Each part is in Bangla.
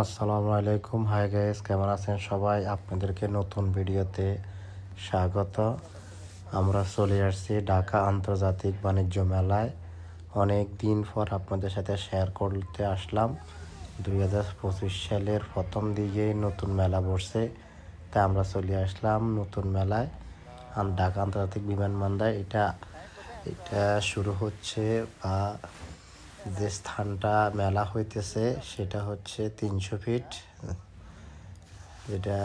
আসসালামু আলাইকুম। হাই গাইস কেমন আছেন সবাই? আপনাদেরকে নতুন ভিডিওতে স্বাগত। আমরা চলে আসছি ঢাকা আন্তর্জাতিক বাণিজ্য মেলায়। অনেক দিন পর আপনাদের সাথে শেয়ার করতে আসলাম। দুই হাজার পঁচিশ সালের প্রথম দিকেই নতুন মেলা বসছে। তাই আমরা চলে আসলাম নতুন মেলায়। ঢাকা আন্তর্জাতিক বিমানবন্দর, এটা এটা শুরু হচ্ছে বা যে স্থানটা মেলা হইতেছে, সেটা হচ্ছে তিনশো ফিট, যেটা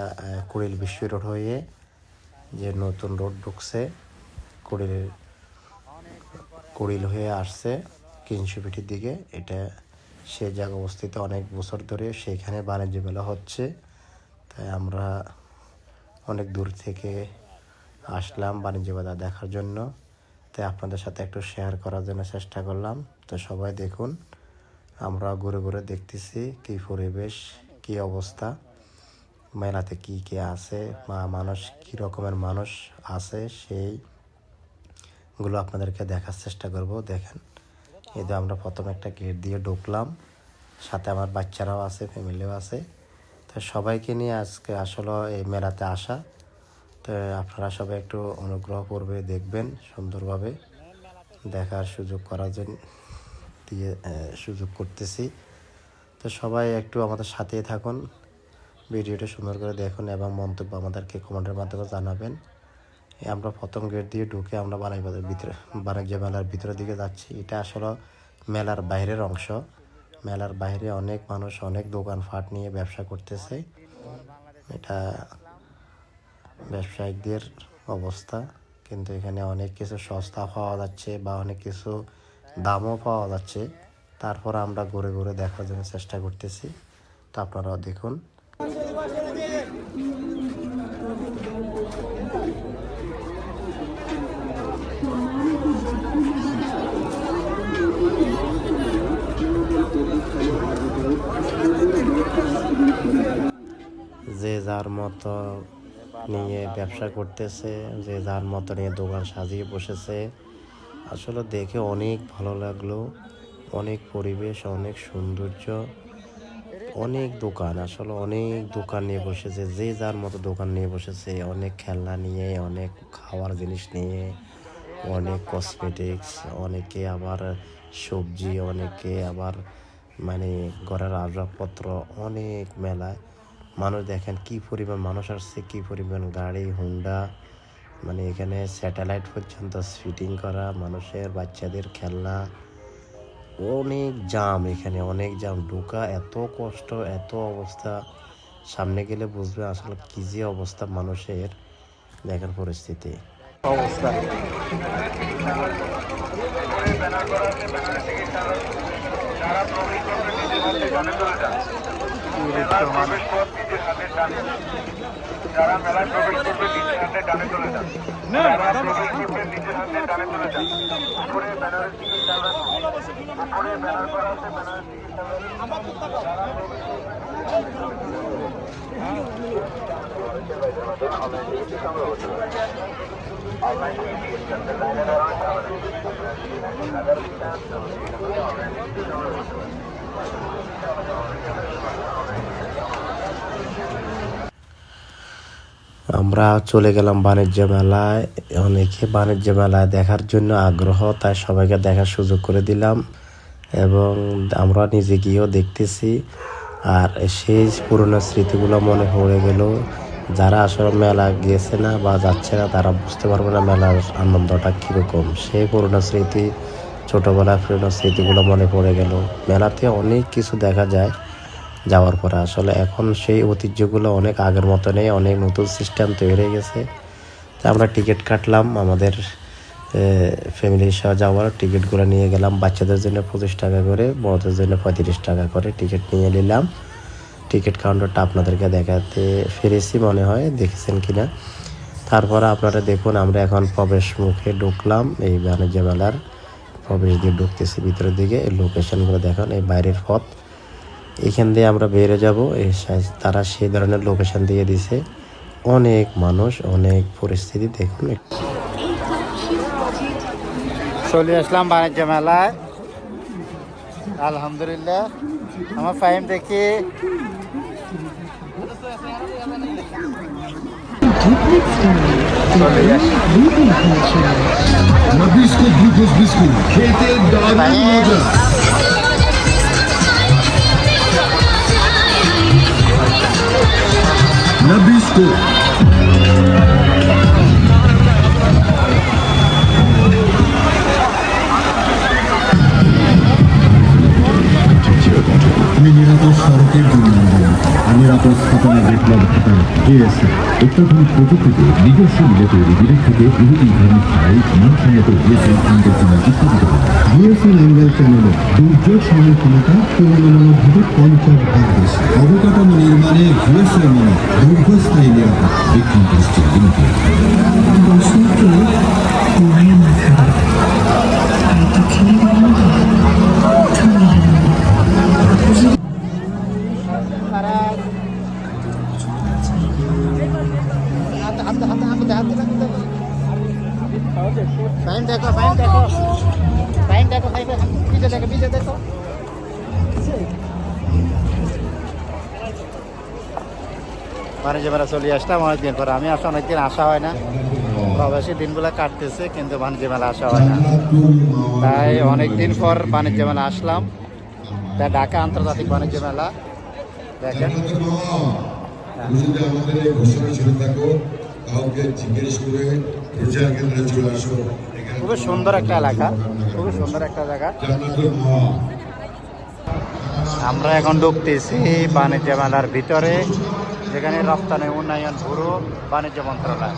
কুড়িল বিশ্ব রোড হয়ে যে নতুন রোড ঢুকছে কুড়িল কুড়িল হয়ে আসছে তিনশো ফিটের দিকে। এটা সে জায়গা অবস্থিত অনেক বছর ধরে সেইখানে বাণিজ্য মেলা হচ্ছে। তাই আমরা অনেক দূর থেকে আসলাম বাণিজ্য মেলা দেখার জন্য। তাই আপনাদের সাথে একটু শেয়ার করার জন্য চেষ্টা করলাম। তো সবাই দেখুন, আমরা ঘুরে ঘুরে দেখতেছি কি পরিবেশ, কি অবস্থা, মেলাতে কি কি আছে, বা মানুষ, কি রকমের মানুষ আছে, সেই গুলো আপনাদেরকে দেখার চেষ্টা করব। দেখেন, এই যে আমরা প্রথম একটা গেট দিয়ে ঢুকলাম, সাথে আমার বাচ্চারাও আছে ফ্যামিলিও আছে। তো সবাইকে নিয়ে আজকে আসলে এই মেলাতে আসা তো আপনারা সবাই একটু অনুগ্রহ করবে, দেখবেন সুন্দরভাবে দেখার সুযোগ করার জন্য দিয়ে সুযোগ করতেছি। তো সবাই একটু আমাদের সাথেই থাকুন, ভিডিওটা সুন্দর করে দেখুন এবং মন্তব্য আমাদেরকে কমেন্টের মাধ্যমে জানাবেন। আমরা প্রথম গেট দিয়ে ঢুকে আমরা বাণিজ্য ভিতরে, বাণিজ্য মেলার ভিতরের দিকে যাচ্ছি। এটা আসলে মেলার বাইরের অংশ। মেলার বাইরে অনেক মানুষ, অনেক দোকান ফাট নিয়ে ব্যবসা করতেছে। এটা ব্যবসায়িকদের অবস্থা, কিন্তু এখানে অনেক কিছু সস্তা পাওয়া যাচ্ছে বা অনেক কিছু দামও পাওয়া যাচ্ছে। তারপর আমরা ঘুরে ঘুরে দেখার জন্য চেষ্টা করতেছি। তো আপনারাও দেখুন। যে যার মতো নিয়ে ব্যবসা করতেছে, যে যার মতো নিয়ে দোকান সাজিয়ে বসেছে। আসলে দেখে অনেক ভালো লাগল, অনেক পরিবেশ, অনেক সৌন্দর্য, অনেক দোকান। আসলে অনেক দোকান নিয়ে বসেছে, যে যার মতো দোকান নিয়ে বসেছে, অনেক খেলনা নিয়ে, অনেক খাওয়ার জিনিস নিয়ে, অনেক কসমেটিক্স অনেকে আবার সবজি, অনেকে আবার মানে ঘরের আসবাবপত্র, অনেক মেলায়। মানুষ দেখেন কি পরিমাণ মানুষ আসছে কি পরিমাণ গাড়ি হুন্ডা মানে এখানে স্যাটেলাইট পর্যন্ত ফিটিং করা মানুষের বাচ্চাদের খেলনা অনেক জাম এখানে অনেক জাম ঢোকা এত কষ্ট এত অবস্থা। সামনে গেলে বুঝবে আসলে কি যে অবস্থা মানুষের দেখার পরিস্থিতি। অবস্থা। যারা মেলায় প্রবেশ করবে নিজের হাতে ডানে চলে যান যারা প্রবেশ করবে নিজের উপরে ব্যানারের দিকে ব্যানার আমরা চলে গেলাম বাণিজ্য মেলায়। অনেকে বাণিজ্য মেলায় দেখার জন্য আগ্রহ, তাই সবাইকে দেখার সুযোগ করে দিলাম। এবং আমরা নিজে গিয়েও দেখতেছি। আর সেই পুরনো স্মৃতিগুলো মনে পড়ে গেল। যারা আসলে মেলা গিয়েছে না বা যাচ্ছে না, তারা বুঝতে পারবে না মেলার আনন্দটা কীরকম। সেই পুরনো স্মৃতি ছোটোবেলার পুরনো স্মৃতিগুলো মনে পড়ে গেল। মেলাতে অনেক কিছু দেখা যায় যাওয়ার পরে। আসলে এখন সেই ঐতিহ্যগুলো অনেক আগের মতো নেই অনেক নতুন সিস্টেম তৈরি হয়ে গেছে। তা আমরা টিকিট কাটলাম, আমাদের ফ্যামিলির সহ যাওয়ার টিকিটগুলো নিয়ে গেলাম। বাচ্চাদের জন্য পঁচিশ টাকা করে, বড়দের জন্য পঁয়ত্রিশ টাকা করে টিকিট নিয়ে নিলাম। টিকিট কাউন্টারটা আপনাদেরকে দেখাতে ফিরেছি মনে হয়, দেখেছেন কি না তারপরে আপনারা দেখুন, আমরা এখন প্রবেশ মুখে ঢুকলাম এই বাণিজ্য মেলার প্রবেশ দিয়ে ঢুকতেছি ভিতরের দিকে এই লোকেশনগুলো দেখুন এই বাইরের পথ। এখান দিয়ে আমরা বেরিয়ে যাব এই তারা সেই ধরনের লোকেশন দিয়ে দিছে। অনেক মানুষ অনেক পরিস্থিতি দেখুন। চলে আসলাম বাণিজ্য মেলায়। আলহামদুলিল্লাহ। আমার ফাইম দেখি। Nabisco Glucose Biscuit খেতে দারুণ মজা Nabisco আমি নিরাপদ সড়কের জন্য আন্দোলন আমি নিরাপদ স্থাপনা বিপ্লব ঘটা জিএসএ অত্যাধুনিক প্রযুক্তিতে নিজস্ব মিলে তৈরি বিলেট থেকে ইহুদি ধার্মিক সাইট মানসম্মত জিএসএল অ্যাঙ্গেল চ্যানেল উৎপাদিত হয় জিএসএল অ্যাঙ্গেল চ্যানেলে দুর্যোগ সমালোচনাটা তুলনামূলকভাবে পঞ্চাশ ভাগ বেশি। অবকাঠামো নির্মাণে জিএসএল মানে দীর্ঘস্থায়ী নিরাপদ বিক্রম চলে আসলাম, অনেকদিন পর। আমি আসা অনেকদিন আসা হয় না। প্রবাসী দিনগুলো কাটতেছে, কিন্তু বাণিজ্য মেলা আসা হয় না। তাই অনেকদিন পর বাণিজ্য মেলা আসলাম। তাই ঢাকা আন্তর্জাতিক বাণিজ্য মেলা, দেখেন। খুবই সুন্দর একটা এলাকা, খুবই সুন্দর একটা জায়গা। আমরা এখন ঢুকতেছি বাণিজ্য মেলার ভিতরে। যেখানে রপ্তানি উন্নয়ন ব্যুরো, বাণিজ্য মন্ত্রণালয়।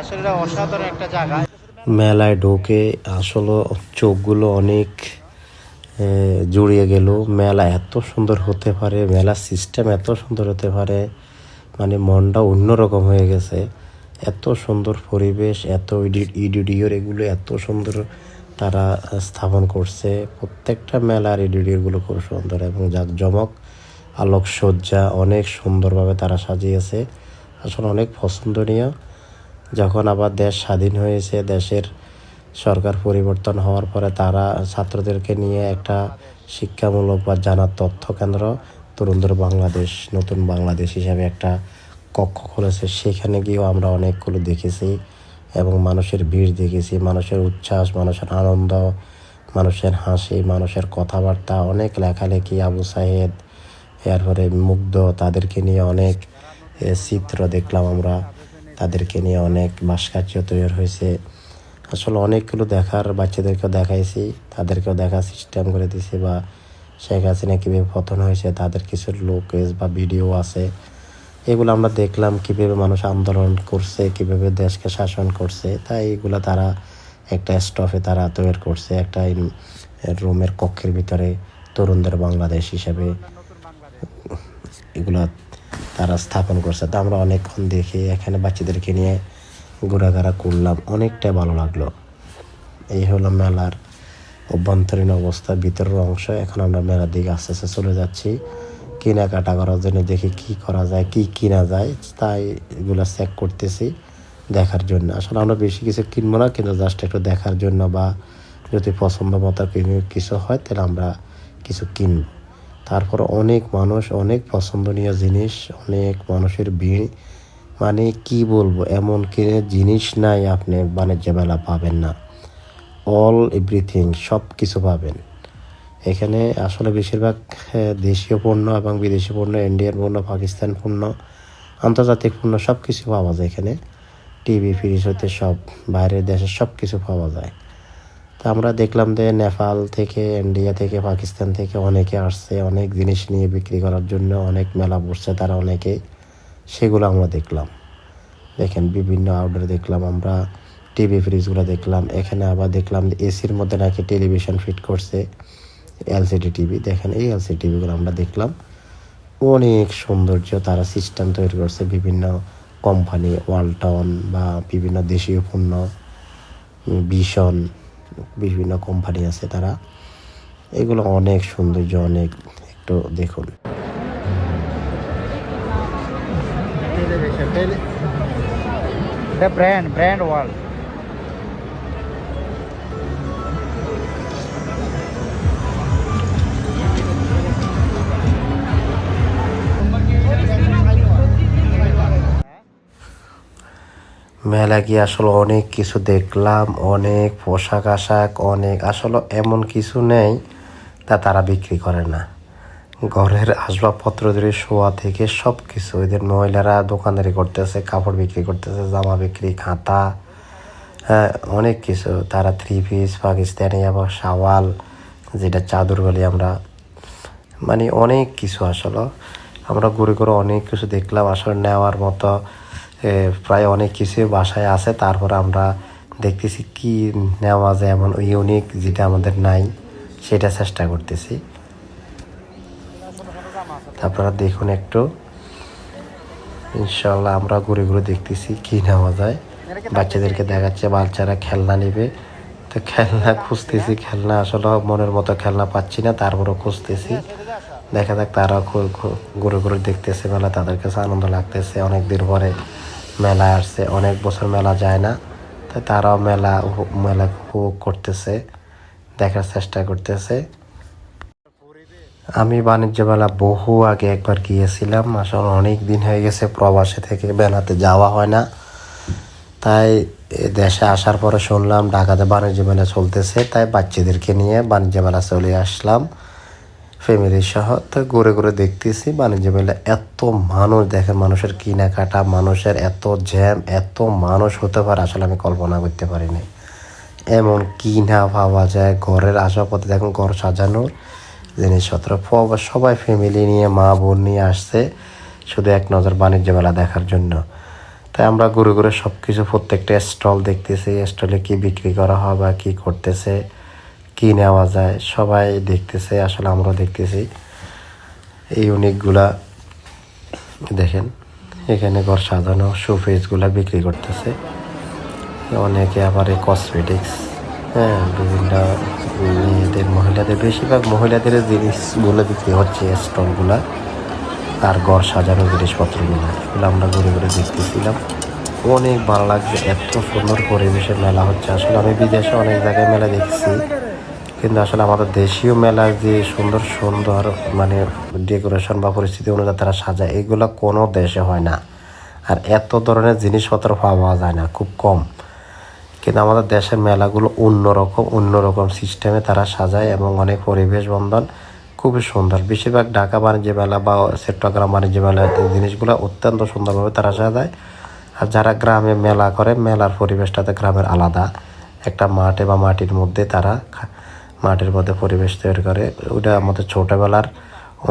আসলে এটা অসাধারণ একটা জায়গা। মেলায় ঢোকে, আসলে চোখগুলো অনেক জুড়িয়ে গেল। মেলা এত সুন্দর হতে পারে, মেলার সিস্টেম এত সুন্দর হতে পারে মানে মনটা অন্যরকম হয়ে গেছে। এত সুন্দর পরিবেশ, এত ইডিডিওর এগুলো এত সুন্দর তারা স্থাপন করছে। প্রত্যেকটা মেলার ইডিডিওরগুলো খুব সুন্দর এবং জাঁকজমক। আলোকসজ্জা অনেক সুন্দরভাবে তারা সাজিয়েছে। আসলে অনেক পছন্দনীয়। যখন আবার দেশ স্বাধীন হয়েছে, দেশের সরকার পরিবর্তন হওয়ার পরে তারা ছাত্রদেরকে নিয়ে একটা শিক্ষামূলক বা জানার তথ্য কেন্দ্র তরুণদের বাংলাদেশ, নতুন বাংলাদেশ হিসাবে একটা কক্ষ খুলেছে। সেখানে গিয়েও আমরা অনেকগুলো দেখেছি এবং মানুষের ভিড় দেখেছি। মানুষের উচ্ছ্বাস, মানুষের আনন্দ, মানুষের হাসি, মানুষের কথাবার্তা, অনেক লেখালেখি, আবু সাহেদ এরপরে মুগ্ধ তাদেরকে নিয়ে অনেক চিত্র দেখলাম আমরা। তাদেরকে নিয়ে অনেক ভাস্কর্য তৈরি হয়েছে। আসলে অনেকগুলো দেখার বাচ্চাদেরকেও দেখাইছি, তাদেরকেও দেখার সিস্টেম করে দিয়েছি বা শেখ হাসিনা কীভাবে পতন হয়েছে, তাদের কিছু লোকেজ বা ভিডিও আছে। এগুলো আমরা দেখলাম কীভাবে মানুষ আন্দোলন করছে, কীভাবে দেশকে শাসন করছে। তাই এগুলো তারা একটা স্টফে তারা তৈরি করছে, একটা রুমের কক্ষের ভিতরে তরুণদের বাংলাদেশ হিসেবে। এগুলো তারা স্থাপন করছে। তো আমরা অনেকক্ষণ দেখে এখানে বাচ্চাদেরকে নিয়ে ঘোরাঘোরা করলাম। অনেকটাই ভালো লাগল। এই হলো মেলার অভ্যন্তরীণ অবস্থা, ভিতরের অংশ। এখন আমরা মেলার দিকে আস্তে আস্তে চলে যাচ্ছি। কেনাকাটা করার জন্য দেখি কি করা যায়, কি কিনা যায়। তাই এগুলো চেক করতেছি দেখার জন্য। আসলে আমরা বেশি কিছু কিনবো না, কিন্তু জাস্ট একটু দেখার জন্য বা যদি পছন্দ মতো কিছু হয়, তাহলে আমরা কিছু কিনবো। তারপর অনেক মানুষ, অনেক পছন্দনীয় জিনিস, অনেক মানুষের ভিড়। মানে কি বলব, এমন কিনে জিনিস নাই আপনি বাণিজ্য মেলা পাবেন না। অল এভরিথিং সব কিছু পাবেন। এখানে আসলে বেশিরভাগ দেশীয় পণ্য এবং বিদেশি পণ্য ইন্ডিয়ান পণ্য পাকিস্তান পণ্য, আন্তর্জাতিক পণ্য সব কিছু পাওয়া যায় এখানে। টিভি ফ্রিজ হতে সব, বাইরের দেশের সব কিছু পাওয়া যায়। তা আমরা দেখলাম যে নেপাল থেকে, ইন্ডিয়া থেকে, পাকিস্তান থেকে অনেকে আসছে, অনেক জিনিস নিয়ে বিক্রি করার জন্য অনেক মেলা বসছে, তারা অনেকে সেগুলো আমরা দেখলাম। দেখেন, বিভিন্ন আউটডোর দেখলাম আমরা টিভি ফ্রিজগুলো দেখলাম, এখানে আবার দেখলাম এসির মধ্যে নাকি টেলিভিশন ফিট করছে এলসিডি টিভি দেখেন, এই এলসিডি টিভিগুলো আমরা দেখলাম। অনেক সৌন্দর্য, তারা সিস্টেম তৈরি করছে বিভিন্ন কোম্পানি ওয়ালটন বা বিভিন্ন দেশীয় পণ্য ভীষণ বিভিন্ন কোম্পানি আছে তারা। এগুলো অনেক সৌন্দর্য অনেক একটু দেখুন। ব্র্যান্ড ব্র্যান্ড ওয়ার্ল্ড মেলা গিয়ে আসলে অনেক কিছু দেখলাম, অনেক পোশাক আশাক, অনেক আসলে এমন কিছু নেই তা তারা বিক্রি করে না। ঘরের আসবাবপত্র ধরে শোয়া থেকে সব কিছু এদের মহিলারা দোকানদারি করতেছে, কাপড় বিক্রি করতেছে, জামা বিক্রি, খাতা হ্যাঁ অনেক কিছু। তারা থ্রি পিস পাকিস্তানি আবার শাওয়াল, যেটা চাদর বলি আমরা। মানে অনেক কিছু আসলে। আমরা ঘুরে ঘুরে অনেক কিছু দেখলাম, আসলে নেওয়ার মতো প্রায় অনেক কিছু বাসায় আছে। তারপর আমরা দেখতেছি কি নেওয়া যায়, এমন ইউনিক যেটা আমাদের নাই, সেটা চেষ্টা করতেছি। আপনারা দেখুন একটু। ইনশাল্লাহ আমরা ঘুরে ঘুরে দেখতেছি কি নেওয়া যায়। বাচ্চাদেরকে দেখাচ্ছে, বাচ্চারা খেলনা নেবে। তো খেলনা খুঁজতেছি, খেলনা আসলে মনের মতো খেলনা পাচ্ছি না, তারপরও খুঁজতেছি। দেখা যাক তারা ঘুরে ঘুরে দেখতেছে মেলা তাদের কাছে আনন্দ লাগতেছে। অনেক দিন পরে মেলা আসছে, অনেক বছর মেলা যায় না তাই তারাও মেলা মেলা উপভোগ করতেছে, দেখার চেষ্টা করতেছে। আমি বাণিজ্য মেলা বহু আগে একবার গিয়েছিলাম, আসলে অনেক দিন হয়ে গেছে প্রবাসে থেকে মেলাতে যাওয়া হয় না। তাই দেশে আসার পরে শুনলাম ঢাকাতে বাণিজ্য মেলা চলতেছে, তাই বাচ্চাদেরকে নিয়ে বাণিজ্য মেলা চলে আসলাম। ফ্যামিলি সহ তো ঘুরে ঘুরে দেখতেছি বাণিজ্য মেলা। এত মানুষ দেখেন মানুষের কেনাকাটা, মানুষের এত জ্যাম, এত মানুষ হতে পারে আসলে আমি কল্পনা করতে পারিনি। এমন কি না পাওয়া যায়, ঘরের আসবাবপত্র দেখুন ঘর সাজানোর জিনিসপত্র সবাই ফ্যামিলি নিয়ে, মা বোন নিয়ে আসছে, শুধু এক নজর বাণিজ্য মেলা দেখার জন্য। তাই আমরা ঘুরে ঘুরে সব কিছু প্রত্যেকটা স্টল দেখতেছি, স্টলে কি বিক্রি করা হয় বা কী করতেছে। কি নেওয়া যায়, সবাই দেখতেছে, আসলে আমরাও দেখতেছি। এই ইউনিকগুলা দেখেন, এখানে ঘর সাজানো, শোপিসগুলা বিক্রি করতেছে। অনেকে আবার এই কসমেটিক্স হ্যাঁ বিভিন্ন মেয়েদের, মহিলাদের, বেশিরভাগ মহিলাদের জিনিসগুলো বিক্রি হচ্ছে স্টলগুলা। আর ঘর সাজানো জিনিসপত্রগুলো, এগুলো আমরা ঘুরে ঘুরে দেখতেছিলাম। অনেক ভালো লাগছে, এত সুন্দর পরিবেশের মেলা হচ্ছে। আসলে আমি বিদেশে অনেক জায়গায় মেলা দেখছি। কিন্তু আসলে আমাদের দেশীয় মেলার যে সুন্দর সুন্দর মানে ডেকোরেশন বা পরিস্থিতি অনুযায়ী তারা সাজায়, এগুলো কোনো দেশে হয় না। আর এত ধরনের জিনিসপত্র পাওয়া যায় না, খুব কম। কিন্তু আমাদের দেশের মেলাগুলো অন্যরকম অন্যরকম সিস্টেমে তারা সাজায় এবং অনেক পরিবেশ বন্ধন খুবই সুন্দর। বেশিরভাগ ঢাকা বাণিজ্য মেলা বা চট্টগ্রাম বাণিজ্য মেলা জিনিসগুলো অত্যন্ত সুন্দরভাবে তারা সাজায়। আর যারা গ্রামে মেলা করে, মেলার পরিবেশটাতে গ্রামের আলাদা। একটা মাঠে বা মাটির মধ্যে তারা মাটির মধ্যে পরিবেশ তৈরি করে ওটা আমাদের ছোটোবেলার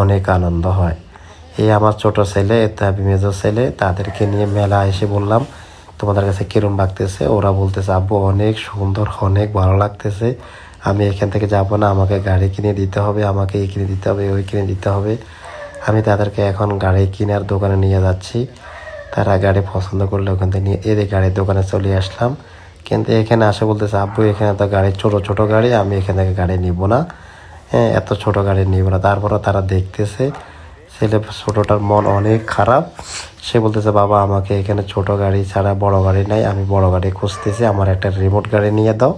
অনেক আনন্দ হয়। এই আমার ছোট ছেলে, তাবি মেজো ছেলে, তাদেরকে নিয়ে মেলা এসে বললাম, তোমাদের কাছে কিরম লাগতেছে? ওরা বলতেছে, আব্বু, অনেক সুন্দর, অনেক ভালো লাগতেছে। আমি এখান থেকে যাব না, আমাকে গাড়ি কিনে দিতে হবে, আমাকে এই কিনে দিতে হবে, ওই কিনে দিতে হবে। আমি তাদেরকে এখন গাড়ি কেনার দোকানে নিয়ে যাচ্ছি। তারা গাড়ি পছন্দ করলে ওখান থেকে নিয়ে এদের গাড়ির দোকানে চলে আসলাম। কিন্তু এখানে আসে বলতেছে, আব্বু, এখানে তো গাড়ি, ছোট ছোট গাড়ি, আমি এখান থেকে গাড়ি নিব না। হ্যাঁ এত ছোট গাড়ি নিব না। তারপরে তারা দেখতেছে, ছেলে ছোটটার মন অনেক খারাপ। সে বলতেছে, বাবা, আমাকে এখানে ছোট গাড়ি ছাড়া বড় গাড়ি নাই, আমি বড় গাড়ি খুঁজতেছি, আমার একটা রিমোট গাড়ি নিয়ে দাও।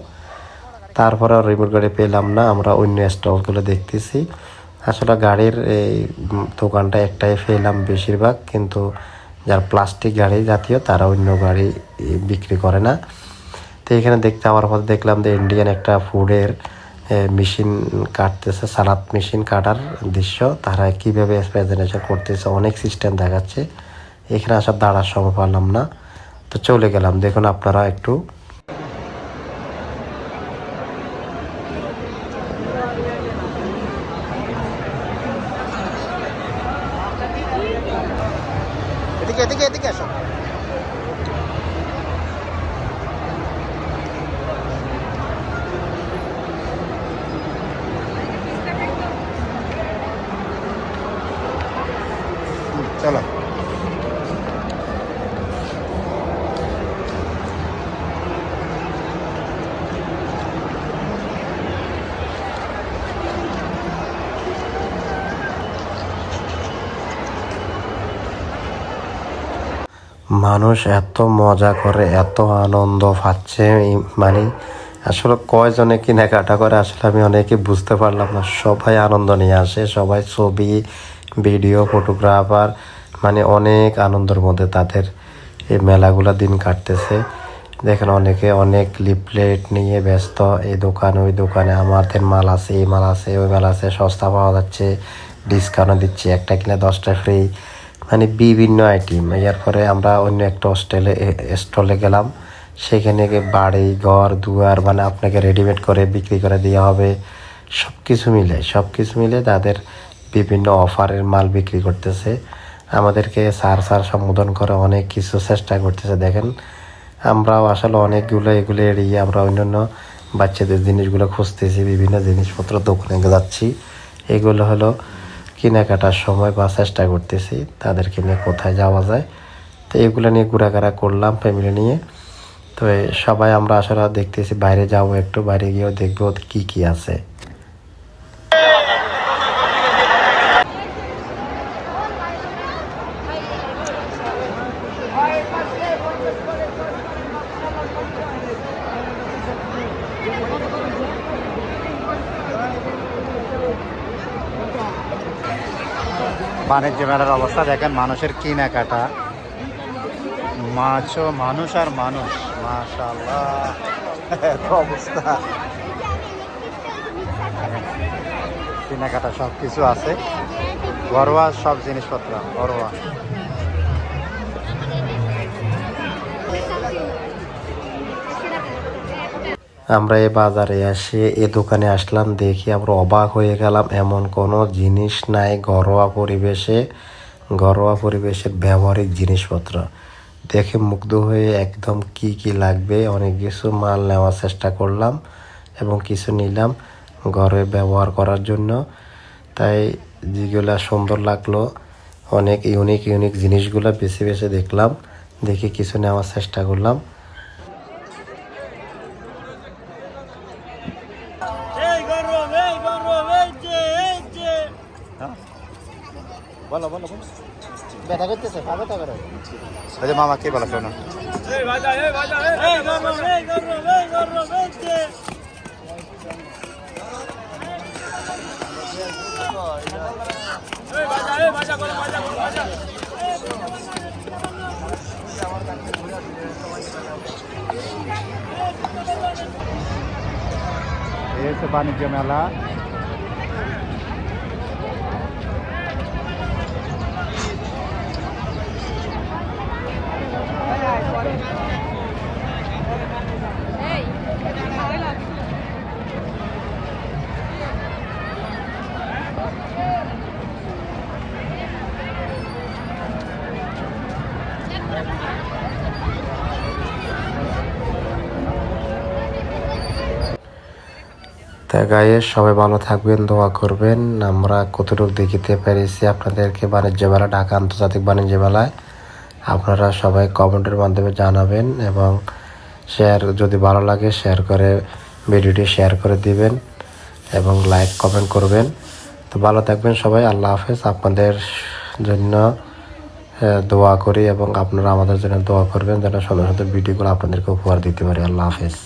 তারপরে রিমোট গাড়ি পেলাম না, আমরা অন্য স্টলগুলো দেখতেছি। আসলে গাড়ির এই দোকানটা একটাই পেলাম বেশিরভাগ, কিন্তু যার প্লাস্টিক গাড়ি জাতীয়, তারা অন্য গাড়ি বিক্রি করে না। তো এখানে দেখতে আমার মধ্যে দেখলাম যে ইন্ডিয়ান একটা ফুডের মেশিন কাটতেছে, সালাদ মেশিন কাটার দৃশ্য। তারা কীভাবে প্রেজেন্টেশন করতেছে, অনেক সিস্টেম দেখাচ্ছে। এখানে আসার দাঁড়ার সময় পারলাম না। তো চলে গেলাম। দেখুন আপনারা একটু মানুষ এত মজা করে, এত আনন্দ পাচ্ছে মানে আসলে কয়জনে কেনাকাটা করে আসলে আমি অনেকে বুঝতে পারলাম না। সবাই আনন্দ নিয়ে আসে, সবাই ছবি, ভিডিও, ফটোগ্রাফার মানে অনেক আনন্দের মধ্যে তাদের এই মেলাগুলো দিন কাটতেছে। দেখেন অনেকে অনেক লিফলেট নিয়ে ব্যস্ত, এই দোকান, ওই দোকানে আমাদের মাল আছে, এই মাল আছে, ওই মাল আছে, সস্তা পাওয়া যাচ্ছে ডিসকাউন্ট দিচ্ছে, একটা কিনে দশটা ফ্রি মানে বিভিন্ন আইটেম এরপরে আমরা অন্য একটা হোস্টেলে স্টলে গেলাম। সেখানে বাড়ি, ঘর, দুয়ার মানে আপনাকে রেডিমেড করে বিক্রি করে দেওয়া হবে। সব কিছু মিলে সব কিছু মিলে তাদের বিভিন্ন অফারের মাল বিক্রি করতেছে। আমাদেরকে সার সার সম্বোধন করে অনেক কিছু চেষ্টা করতেছে, দেখেন। আমরাও আসলে অনেকগুলো এগুলো এড়িয়ে আমরা অন্যান্য বাচ্চাদের জিনিসগুলো খুঁজতেছি, বিভিন্ন জিনিসপত্র দোকানে যাচ্ছি। এগুলো হলো কেনাকাটার সময় বা চেষ্টা করতেছি তাদেরকে নিয়ে কোথায় যাওয়া যায়। তো এগুলো নিয়ে ঘোরাঘেরা করলাম ফ্যামিলি নিয়ে। তো সবাই আমরা আসলে দেখতেছি বাইরে যাব একটু, বাইরে গিয়েও দেখব কি কি আছে। বাণিজ্য মেলার অবস্থা দেখেন, মানুষের কেনাকাটা। মাছও মানুষ আর মানুষ মাশাল্লাহ অবস্থা। কেনাকাটা সব কিছু আছে। ঘরোয়া সব জিনিসপত্র, ঘরোয়া। আমরা এই বাজারে এসে এ দোকানে আসলাম, দেখি আমরা অবাক হয়ে গেলাম, এমন কোনো জিনিস নাই, ঘরোয়া পরিবেশে, ঘরোয়া পরিবেশের ব্যবহারিক জিনিসপত্র। দেখে মুগ্ধ হয়ে একদম কি কি লাগবে, অনেক কিছু মাল নেওয়ার চেষ্টা করলাম এবং কিছু নিলাম ঘরে ব্যবহার করার জন্য। তাই যেগুলা সুন্দর লাগল, অনেক ইউনিক ইউনিক জিনিসগুলো বেছে বেছে দেখলাম, দেখে কিছু নেওয়ার চেষ্টা করলাম। ওই যে মামা কি বলো শোনো? এই হচ্ছে বাণিজ্য মেলা। তা গায়ে সবাই ভালো থাকবেন, দোয়া করবেন। আমরা কতটুকু দেখিতে পেরেছি আপনাদেরকে বাণিজ্য মেলা ঢাকা আন্তর্জাতিক বাণিজ্য মেলায় আপনারা সবাই কমেন্টের মাধ্যমে জানাবেন এবং শেয়ার যদি ভালো লাগে শেয়ার করে ভিডিওটি শেয়ার করে দিবেন এবং লাইক কমেন্ট করবেন। তো ভালো থাকবেন সবাই, আল্লাহ হাফেজ। আপনাদের জন্য দোয়া করি এবং আপনারা আমাদের জন্য দোয়া করবেন যেন সুন্দর সুন্দর ভিডিওগুলো আপনাদেরকে উপহার দিতে পারি। আল্লাহ হাফেজ।